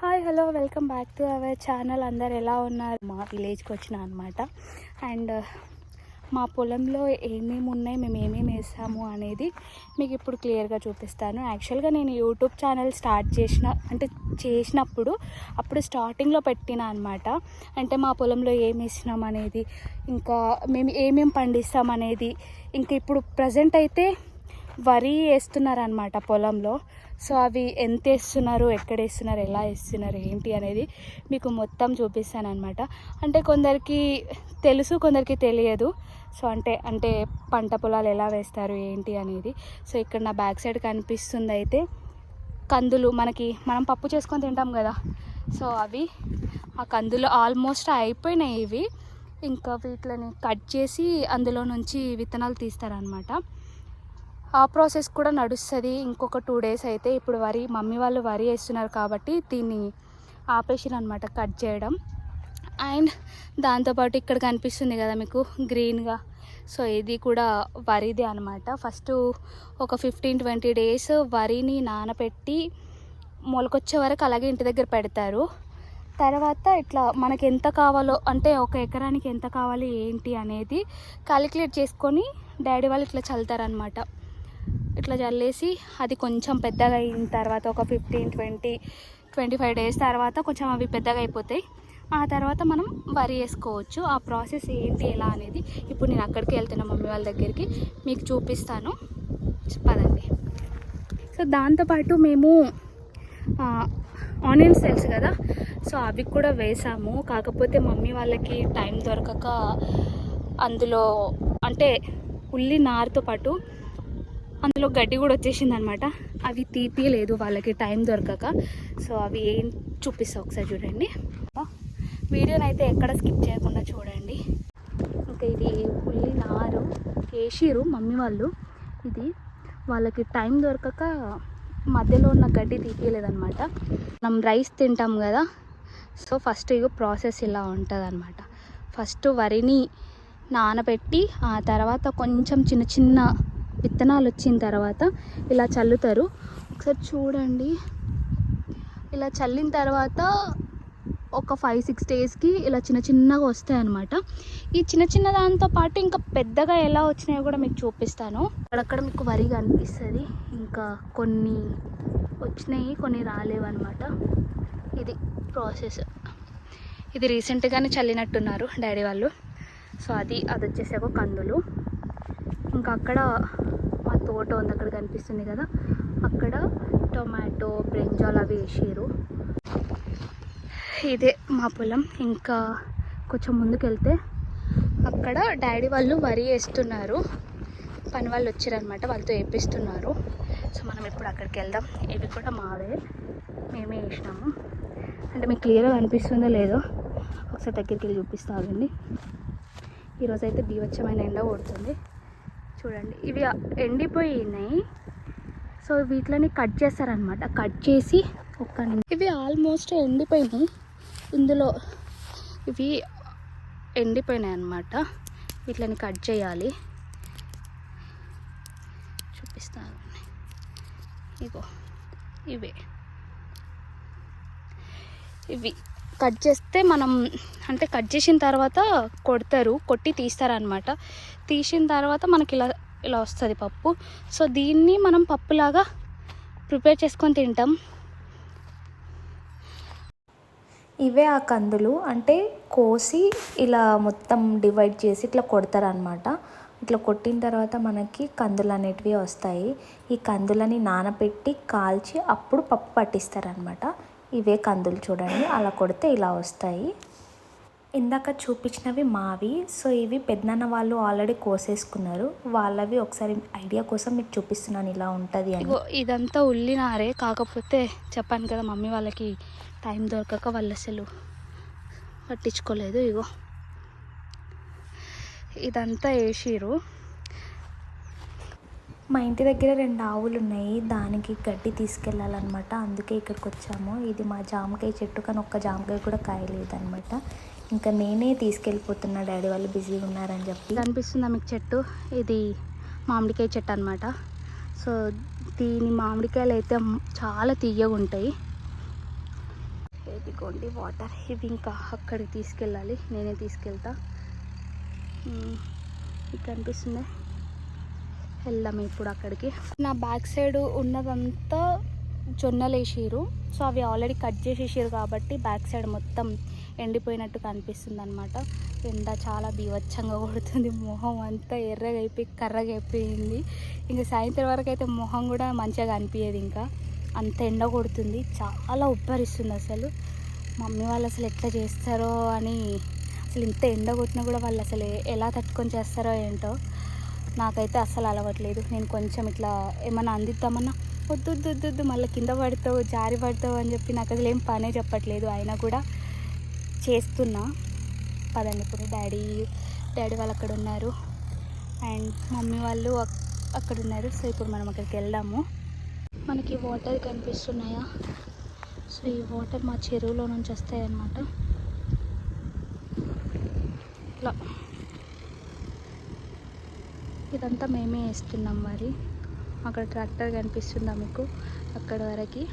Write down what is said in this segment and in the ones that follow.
Hi hello welcome back to our channel అందరు ఎలా ఉన్నారు? మా విలేజ్కి వచ్చిన అనమాట అండ్ uh, మా పొలంలో ఏమేమి ఉన్నాయి మేము ఏమేమి వేసాము అనేది మీకు ఇప్పుడు క్లియర్గా చూపిస్తాను. యాక్చువల్గా నేను యూట్యూబ్ ఛానల్ స్టార్ట్ చేసిన అంటే చేసినప్పుడు అప్పుడు స్టార్టింగ్లో పెట్టిన అనమాట అంటే మా పొలంలో ఏమి వేసినాం అనేది ఇంకా మేము ఏమేమి పండిస్తాం అనేది ఇంకా ఇప్పుడు ప్రజెంట్ అయితే వరి వేస్తున్నారనమాట పొలంలో. సో అవి ఎంత వేస్తున్నారు ఎక్కడ వేస్తున్నారు ఎలా వేస్తున్నారు ఏంటి అనేది మీకు మొత్తం చూపిస్తాను అనమాట అంటే కొందరికి తెలుసు కొందరికి తెలియదు. సో అంటే అంటే పంట పొలాలు ఎలా వేస్తారు ఏంటి అనేది. సో ఇక్కడ నా బ్యాక్ సైడ్ కనిపిస్తుంది అయితే కందులు. మనకి మనం పప్పు చేసుకొని తింటాం కదా. సో అవి ఆ కందులు ఆల్మోస్ట్ అయిపోయినాయి ఇవి. ఇంకా వీటిని కట్ చేసి అందులో నుంచి విత్తనాలు తీస్తారనమాట ఆ ప్రాసెస్ కూడా నడుస్తుంది. ఇంకొక టూ డేస్ అయితే ఇప్పుడు వరి మమ్మీ వాళ్ళు వరి వేస్తున్నారు కాబట్టి దీన్ని ఆపేసిననమాట కట్ చేయడం. అండ్ దాంతోపాటు ఇక్కడ కనిపిస్తుంది కదా మీకు గ్రీన్గా. సో ఇది కూడా వరిది అనమాట ఫస్ట్ ఒక ఫిఫ్టీన్ ట్వంటీ డేస్ వరిని నానబెట్టి మొలకొచ్చే వరకు అలాగే ఇంటి దగ్గర పెడతారు. తర్వాత ఇట్లా మనకి ఎంత కావాలో అంటే ఒక ఎకరానికి ఎంత కావాలి ఏంటి అనేది క్యాలిక్యులేట్ చేసుకొని డాడీ వాళ్ళు ఇట్లా చల్లుతారనమాట ఇట్లా చల్లేసి అది కొంచెం పెద్దగా అయిన తర్వాత ఒక fifteen twenty twenty five days తర్వాత కొంచెం అవి పెద్దగా అయిపోతాయి ఆ తర్వాత మనం వరి వేసుకోవచ్చు. ఆ ప్రాసెస్ ఏంటి ఎలా అనేది ఇప్పుడు నేను అక్కడికి వెళ్తున్నా మమ్మీ వాళ్ళ దగ్గరికి మీకు చూపిస్తాను. పదండి. సో దాంతోపాటు మేము ఆనియన్స్ తెలుసు కదా? సో అవి కూడా వేసాము. కాకపోతే మమ్మీ వాళ్ళకి టైం దొరకక అందులో అంటే ఉల్లి నారుతో పాటు అందులో గడ్డి కూడా వచ్చేసింది అనమాట అవి తీపియలేదు వాళ్ళకి టైం దొరకక. సో అవి ఏం చూపిస్తా ఒకసారి చూడండి. వీడియోని అయితే ఎక్కడ స్కిప్ చేయకుండా చూడండి. ఇంకా ఇది ఉల్లి నారు వేసిరు మమ్మీ వాళ్ళు. ఇది వాళ్ళకి టైం దొరకక మధ్యలో ఉన్న గడ్డి తీపియలేదన్నమాట మనం రైస్ తింటాం కదా సో ఫస్ట్ ఇక ప్రాసెస్ ఇలా ఉంటుంది అనమాట ఫస్ట్ వరిని నానబెట్టి ఆ తర్వాత కొంచెం చిన్న చిన్న విత్తనాలు వచ్చిన తర్వాత ఇలా చల్లుతారు. ఒకసారి చూడండి. ఇలా చల్లిన తర్వాత ఒక ఫైవ్ సిక్స్ డేస్కి ఇలా చిన్న చిన్నగా వస్తాయి అనమాట ఈ చిన్న చిన్న దాంతో పాటు ఇంకా పెద్దగా ఎలా వచ్చినాయో కూడా మీకు చూపిస్తాను. అక్కడక్కడ మీకు వరిగా అనిపిస్తుంది ఇంకా కొన్ని వచ్చినాయి కొన్ని రాలేవన్నమాట. ఇది ప్రాసెస్. ఇది రీసెంట్గానే చల్లినట్టున్నారు డాడీ వాళ్ళు. సో అది అది వచ్చేసాక కందులు. ఇంకా అక్కడ మా తోట ఉంది అక్కడ కనిపిస్తుంది కదా. అక్కడ టొమాటో బ్రింజాల్ అవి వేసారు ఇదే మా పొలం. ఇంకా కొంచెం ముందుకెళ్తే అక్కడ డాడీ వాళ్ళు వరి వేస్తున్నారు. పని వాళ్ళు వచ్చారనమాట వాళ్ళతో వేపిస్తున్నారు. సో మనం ఇప్పుడు అక్కడికి వెళ్దాం. ఇవి కూడా మావే. మేమే వేసినాము. అంటే మీకు క్లియర్గా అనిపిస్తుందో లేదో ఒకసారి దగ్గరికి వెళ్ళి చూపిస్తామండి ఈరోజు అయితే బీవచ్చమైన ఎండ కొడుతుంది. చూడండి. ఇవి ఎండిపోయినాయి. సో వీటిని కట్ చేస్తారనమాట కట్ చేసి ఒక్క ఇవి ఆల్మోస్ట్ ఎండిపోయినాయి. ఇందులో ఇవి ఎండిపోయినాయి అనమాట వీటిని కట్ చేయాలి. చూపిస్తాను. ఇగో ఇవే. ఇవి. కట్ చేస్తే మనం అంటే కట్ చేసిన తర్వాత కొడతారు కొట్టి తీస్తారనమాట తీసిన తర్వాత మనకి ఇలా ఇలా వస్తుంది పప్పు. సో దీన్ని మనం పప్పులాగా ప్రిపేర్ చేసుకొని తింటాం. ఇవే ఆ కందులు. అంటే కోసి ఇలా మొత్తం డివైడ్ చేసి ఇట్లా కొడతారనమాట ఇట్లా కొట్టిన తర్వాత మనకి కందులు అనేటివి వస్తాయి. ఈ కందులని నానబెట్టి కాల్చి అప్పుడు పప్పు పట్టిస్తారనమాట ఇవే కందులు చూడండి. అలా కొడితే ఇలా వస్తాయి. ఇందాక చూపించినవి మావి. సో ఇవి పెద్దనాన్న వాళ్ళు ఆల్రెడీ కోసేసుకున్నారు. వాళ్ళవి ఒకసారి ఐడియా కోసం మీకు చూపిస్తున్నాను ఇలా ఉంటుంది అని. ఇదంతా ఉల్లినారే. కాకపోతే చెప్పాను కదా మమ్మీ వాళ్ళకి టైం దొరకక వాళ్ళు అసలు పట్టించుకోలేదు. ఇగో ఇదంతా వేసిరు మా ఇంటి దగ్గర రెండు ఆవులు ఉన్నాయి దానికి గడ్డి తీసుకెళ్ళాలన్నమాట. అందుకే ఇక్కడికి వచ్చాము ఇది మా జామకాయ చెట్టు కానీ ఒక్క జామకాయ కూడా కాయలేదన్నమాట. ఇంకా నేనే తీసుకెళ్ళిపోతున్నా. డాడీ వాళ్ళు బిజీగా ఉన్నారని చెప్పి. కనిపిస్తుందా మీకు చెట్టు? ఇది మామిడికాయ చెట్టు అనమాట సో దీని మామిడికాయలు అయితే చాలా తీయగా ఉంటాయి. ఇదిగోండి వాటర్. ఇవి ఇంకా అక్కడికి తీసుకెళ్ళాలి. నేనే తీసుకెళ్తా. ఇది మీకు కనిపిస్తుంది? వెళ్దాం ఇప్పుడు అక్కడికి. నా బ్యాక్ సైడ్ ఉన్నదంతా జొన్నలు వేసిరు సో అవి ఆల్రెడీ కట్ చేసేసారు కాబట్టి బ్యాక్ సైడ్ మొత్తం ఎండిపోయినట్టు కనిపిస్తుంది అనమాట ఎండ చాలా బీవచ్చంగా కొడుతుంది. మొహం అంతా ఎర్రగా అయిపోయి కర్రగా అయిపోయింది ఇంకా సాయంత్రం వరకు అయితే మొహం కూడా మంచిగా కనిపించేది ఇంకా. అంత ఎండ కొడుతుంది. చాలా ఉబ్బరిస్తుంది అసలు. మమ్మీ వాళ్ళు అసలు ఎట్లా చేస్తారో అని అసలు ఇంత ఎండ కొట్టినా కూడా వాళ్ళు అసలు ఎలా తట్టుకొని చేస్తారో ఏంటో నాకైతే అస్సలు అలవట్లేదు. నేను కొంచెం ఇట్లా ఏమైనా అందిద్దామన్నా వద్దు వద్దు మళ్ళీ కింద పడతావు జారి పడతావు అని చెప్పి నాకు అసలు ఏం పనే చెప్పట్లేదు. అయినా కూడా చేస్తున్నా. పదండి ఇప్పుడు డాడీ డాడీ వాళ్ళు అక్కడ ఉన్నారు. అండ్ మమ్మీ వాళ్ళు అక్- అక్కడ ఉన్నారు. సో ఇప్పుడు మనం అక్కడికి వెళ్దాము. మనకి వాటర్ కనిపిస్తున్నాయా? సో ఈ వాటర్ మా చెరువులో నుంచి వస్తాయన్నమాట. ఇట్లా. ఇదంతా మేమే వేస్తున్నాం మరి. అక్కడ ట్రాక్టర్ కనిపిస్తుందా మీకు? అక్కడ వరకు.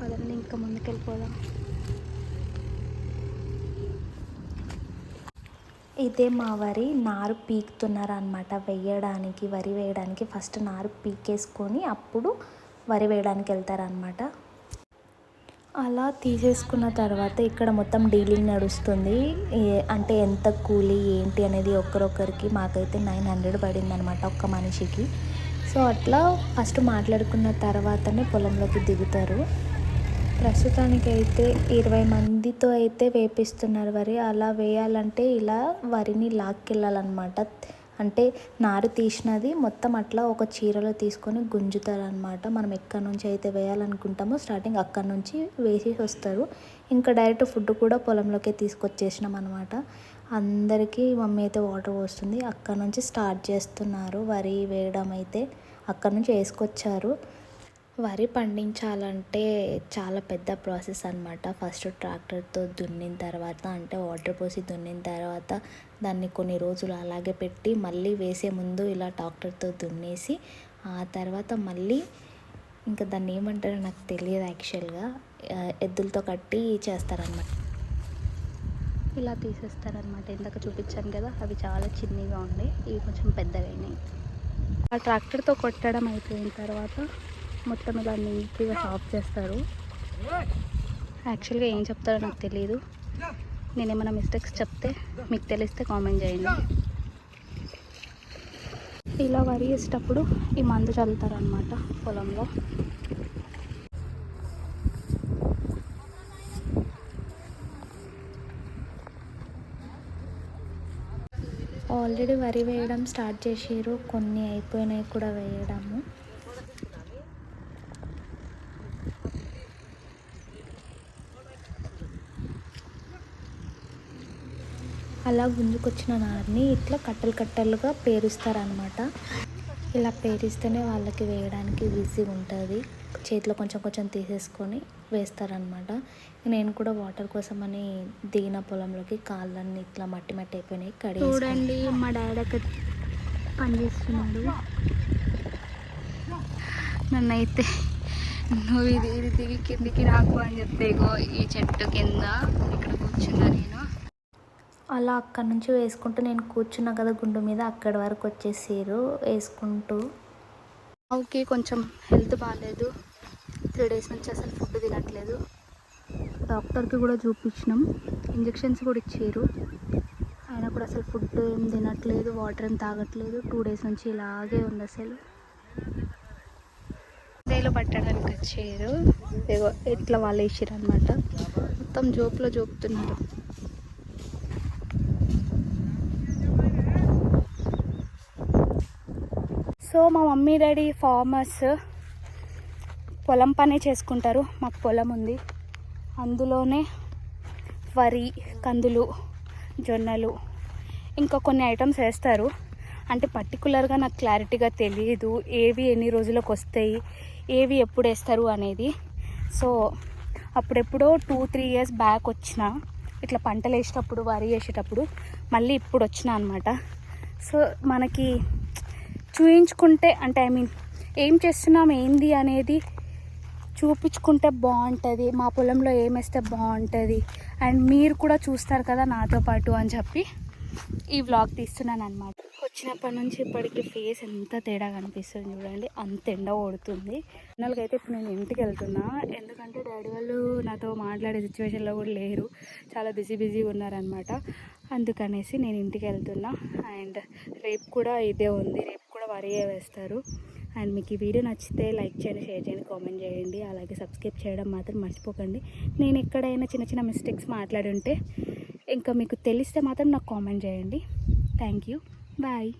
పదండి ఇంకా ముందుకెళ్ళిపోదాం. ఇదే మా వరి. నారు పీకుతున్నారు అనమాట వేయడానికి వరి వేయడానికి. ఫస్ట్ నారు పీకేసుకొని అప్పుడు వరి వేయడానికి వెళ్తారనమాట అలా తీసేసుకున్న తర్వాత ఇక్కడ మొత్తం డీలింగ్ నడుస్తుంది. అంటే ఎంత కూలీ ఏంటి అనేది ఒకరొకరికి మాకైతే నైన్ హండ్రెడ్ పడింది అనమాట ఒక్క మనిషికి. సో అట్లా ఫస్ట్ మాట్లాడుకున్న తర్వాతనే పొలంలోకి దిగుతారు. ప్రస్తుతానికైతే ఇరవై మందితో అయితే వేపిస్తున్నారు వరి. అలా వేయాలంటే ఇలా వరిని లాక్కెళ్ళాలన్నమాట. అంటే నారు తీసినది మొత్తం అట్లా ఒక చీరలో తీసుకొని గుంజుతారనమాట మనం ఎక్కడి నుంచి అయితే వేయాలనుకుంటామో స్టార్టింగ్ అక్కడి నుంచి వేసి వస్తారు. ఇంకా డైరెక్ట్ ఫుడ్ కూడా పొలంలోకే తీసుకొచ్చేసినాం అనమాట అందరికీ మమ్మీ అయితే వాటర్ పోస్తుంది. అక్కడ నుంచి స్టార్ట్ చేస్తున్నారు వరి వేయడం అయితే. అక్కడ నుంచి వేసుకొచ్చారు. వరి పండించాలంటే చాలా పెద్ద ప్రాసెస్ అనమాట ఫస్ట్ ట్రాక్టర్తో దున్నిన తర్వాత అంటే వాటర్ పోసి దున్నిన తర్వాత దాన్ని కొన్ని రోజులు అలాగే పెట్టి మళ్ళీ వేసే ముందు ఇలా ట్రాక్టర్తో దున్నేసి ఆ తర్వాత మళ్ళీ ఇంకా దాన్ని ఏమంటారో నాకు తెలియదు యాక్చువల్గా. ఎద్దులతో కట్టి చేస్తారనమాట ఇలా తీసేస్తారనమాట ఇందాక చూపించాను కదా అవి చాలా చిన్నగా ఉండే ఇవి కొంచెం పెద్దగా అయినాయి ఆ ట్రాక్టర్తో కొట్టడం అయిపోయిన తర్వాత మొత్తం ఇలా నీట్గా షాప్ చేస్తారు. యాక్చువల్గా ఏం చెప్తారో నాకు తెలియదు నేను ఏమైనా మిస్టేక్స్ చెప్తే మీకు తెలిస్తే కామెంట్ చేయండి. ఇలా వరి వేసేటప్పుడు ఈ మందు చల్లుతారనమాట పొలంలో. ఆల్రెడీ వరి వేయడం స్టార్ట్ చేసారు కొన్ని అయిపోయినాయి కూడా వేయడము. అలా గుంజుకొచ్చిన నారిని ఇట్లా కట్టలు కట్టలుగా పేరుస్తారనమాట ఇలా పేరిస్తేనే వాళ్ళకి వేయడానికి ఈజీగా ఉంటుంది. చేతిలో కొంచెం కొంచెం తీసేసుకొని వేస్తారనమాట నేను కూడా వాటర్ కోసమని దిగిన పొలంలోకి కాళ్ళన్నీ ఇట్లా మట్టి మట్టి అయిపోయినాయి కడిగి చూడండి మా డాడీ అక్కడ పనిచేస్తున్నాడు నన్నైతే నువ్వు ఇది ఇది దిగి కిందికి రాకు అని చెప్తే ఈ చెట్టు కింద ఇక్కడ కూర్చున్నా నేను. అలా అక్కడ నుంచి వేసుకుంటూ నేను కూర్చున్నా కదా గుండు మీద అక్కడి వరకు వచ్చేసారు వేసుకుంటూ. ఆవుకి కొంచెం హెల్త్ బాగాలేదు త్రీ డేస్ నుంచి అసలు ఫుడ్ తినట్లేదు. డాక్టర్కి కూడా చూపించినాం. ఇంజెక్షన్స్ కూడా ఇచ్చారు. ఆయన కూడా అసలు ఫుడ్ ఏం తినట్లేదు వాటర్ ఏం తాగట్లేదు. టూ డేస్ నుంచి ఇలాగే ఉంది అసలు. వేలు పట్టడానికి వచ్చారు. ఇట్లా వాళ్ళు వేసారు అనమాట మొత్తం జోపులో జోపుతున్నారు. సో మా మమ్మీ డాడీ ఫార్మర్స్ పొలం పని చేసుకుంటారు. మాకు పొలం ఉంది. అందులోనే వరి కందులు జొన్నలు ఇంకా కొన్ని ఐటమ్స్ వేస్తారు. అంటే పర్టికులర్గా నాకు క్లారిటీగా తెలియదు ఏవి ఎన్ని రోజులకు వస్తాయి ఏవి ఎప్పుడు వేస్తారు అనేది. సో అప్పుడెప్పుడో టూ త్రీ ఇయర్స్ బ్యాక్ వచ్చిన ఇట్లా పంటలు వేసేటప్పుడు వరి వేసేటప్పుడు మళ్ళీ ఇప్పుడు వచ్చిన అనమాట సో మనకి చూయించుకుంటే అంటే ఐ మీన్ ఏం చేస్తున్నాం ఏంది అనేది చూపించుకుంటే బాగుంటుంది. మా పొలంలో ఏమేస్తే బాగుంటుంది. అండ్ మీరు కూడా చూస్తారు కదా నాతో పాటు అని చెప్పి ఈ వ్లాగ్ తీస్తున్నాను అనమాట వచ్చినప్పటి నుంచి ఇప్పటికి ఫేస్ ఎంత తేడా కనిపిస్తుంది చూడండి. అంత ఎండ కొడుతుంది. ఫైనల్గా అయితే ఇప్పుడు నేను ఇంటికి వెళ్తున్నా. ఎందుకంటే డాడీ వాళ్ళు నాతో మాట్లాడే సిచ్యువేషన్లో కూడా లేరు. చాలా బిజీ బిజీగా ఉన్నారనమాట అందుకనేసి నేను ఇంటికి వెళ్తున్నా. అండ్ రేపు కూడా ఇదే ఉంది. రేపు వరియే వేస్తారు. అండ్ మీకు ఈ వీడియో నచ్చితే లైక్ చేయండి షేర్ చేయండి కామెంట్ చేయండి. అలాగే సబ్స్క్రైబ్ చేయడం మాత్రం మర్చిపోకండి. నేను ఎక్కడైనా చిన్న చిన్న మిస్టేక్స్ మాట్లాడి ఉంటే ఇంకా మీకు తెలిస్తే మాత్రం నాకు కామెంట్ చేయండి. Thank you. బాయ్.